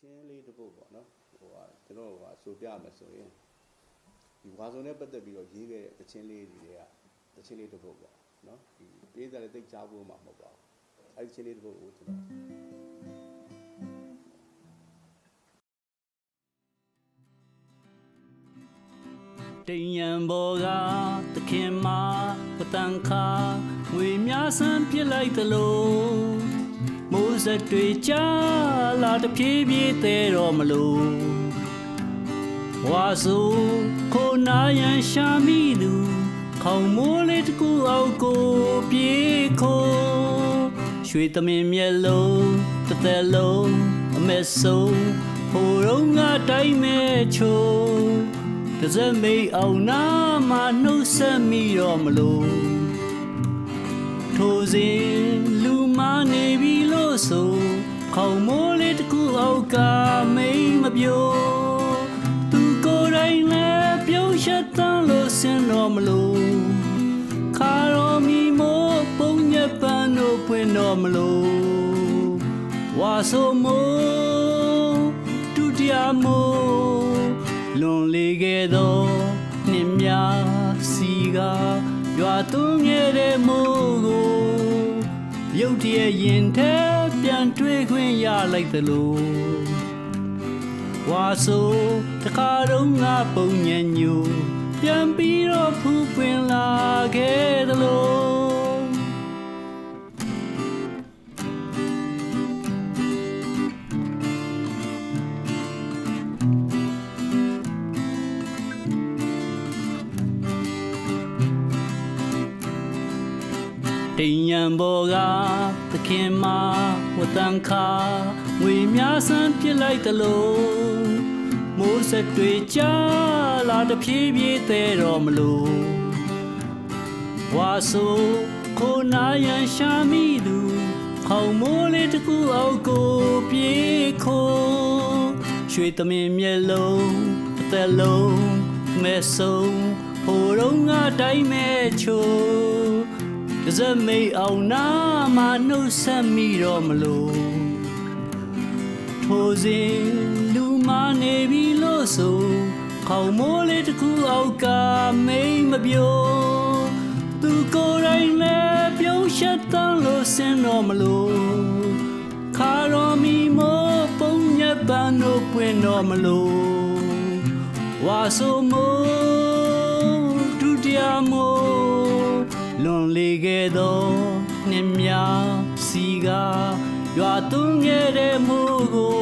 ချင်းလေးတစ်ပုတ်ပေါ့နော်ဟိုကကျွန်တော်ကဆိုပြမယ်ဆိုရင်ဒီဝါစုံနဲ့ပတ်သက်ပြီးတော့ရေးခဲ့တဲ့တချင်းလေးတွေကတချင်းလေးတစ်ပုတ်ပေါ့နော်ဒီပေးစားလေးတိတ်ချဖို့မှမဟုတ်ပါဘူးအဲ့ဒီချင်းလေးတစ်ပုတ်ကိုကျွန်တော်တိမ်ရန်ဘောကသခင်မပတန်ခါငွေများဆန်းပြစ်လိုက်သလို မိုးစက်တွေကြာလာတပြေးပြေးသေးတော့မလို့ဝါဆိုခိုနာရန်ရှာမိသူခေါင်မိုးလေးတစ်ခုအောက်ကိုပြေးခိုးရွှေသမင်မျက်လုံးတစ်သက်လုံးအမက်ဆုံးဟိုတော့ငါတိုင်းမဲ့ချိုးတစက်မိတ်အောင်နာမနှုတ်ဆက်မိတော့မလို့ထိုစဉ်လူမနေပြီလို့ ဆိုခေါင်မိုးလေးတစ်ခုအောက်ကမိတ်မပြောသူကိုယ်တိုင်လည်းပြုံးရှက်တန်းလို့ဆင်းတော့မလို့ခါရောမီမိုးပုံညက်ပန်းတို့ပွင့်တော့မလို့ဝါဆိုမိုးဒုတိယမိုးလွန်လေခဲ့သောနှစ်များစီကရွာသွန်းခဲ့တဲ့မိုးကိုရုတ်တရက်ရင်ထဲပြန် တွေ့ခွင့်ရလိုက်သလိုဝါဆိုတခါတော့ငါပုံညံညူပြန်ပြီးတော့ဖူးပွင့်လာခဲ့သလို တိမ်ညံဘောကသခင်မဝတန်ခါငွေများဆန်းပြစ်လိုက်သလိုမိုးဆက်တွေကြာလာတဖြည်းဖြည်းသေးတော့မလို့ဝါဆိုခိုနာရန်ရှာမိသူခေါင်မိုးလေးတစ်ခုအောက်ကိုပြေးခိုးရွှေသမင်မျက်လုံးအသက်လုံးမဲ့ဆုံးဟိုတော့ငါတိုင်းမဲ့ချိုးတ စက်မိတ်အောင်နာမနှုတ်ဆက်မိတော့မလို့ထိုစဉ်လူမနေပြီလို့ဆိုခေါင်မိုးလေးတစ်ခုအောက်ကမိတ်မပြောသူကိုယ်တိုင်လည်းပြုံးရှက်တန်းလို့ဆင်းတော့မလို့ခါရောမီမိုးပုံညက်ပန်းတို့ပွင့်တော့မလို့ဝါဆိုမိုးဒုတိယမိုး လွန်လေခဲ့သောနှစ်များစီကရွာသွန်းခဲ့တဲ့မိုးကို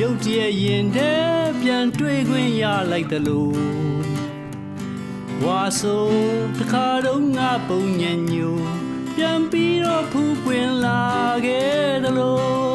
ရုတ်တရက်ရင်ထဲပြန်တွေ့ခွင့်ရလိုက်သလိုဝါဆိုတခါတော့ငါပုံညံညူပြန်ပြီးတော့ဖူးပွင့်လာခဲ့သလို